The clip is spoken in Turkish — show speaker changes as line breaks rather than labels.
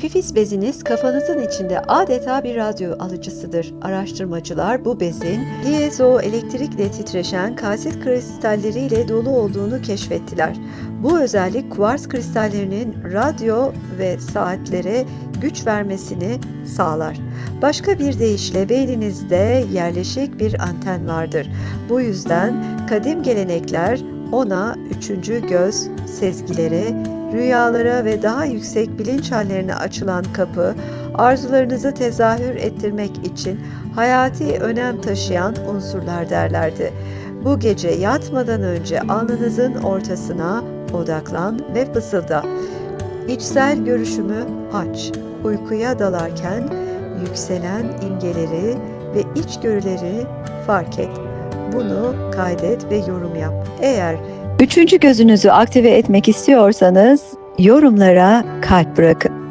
Epifiz beziniz kafanızın içinde adeta bir radyo alıcısıdır. Araştırmacılar bu bezin piezoelektrikle titreşen kalsit kristalleriyle dolu olduğunu keşfettiler. Bu özellik kuvars kristallerinin radyo ve saatlere güç vermesini sağlar. Başka bir deyişle beyninizde yerleşik bir anten vardır. Bu yüzden kadim gelenekler ona üçüncü göz, sezgilere, rüyalara ve daha yüksek bilinç hallerine açılan kapı, arzularınızı tezahür ettirmek için hayati önem taşıyan unsurlar derlerdi. Bu gece yatmadan önce alnınızın ortasına odaklan ve fısılda. İçsel görüşümü aç. Uykuya dalarken yükselen imgeleri ve içgörüleri fark et. Bunu kaydet ve yorum yap. Eğer üçüncü gözünüzü aktive etmek istiyorsanız yorumlara kalp bırakın.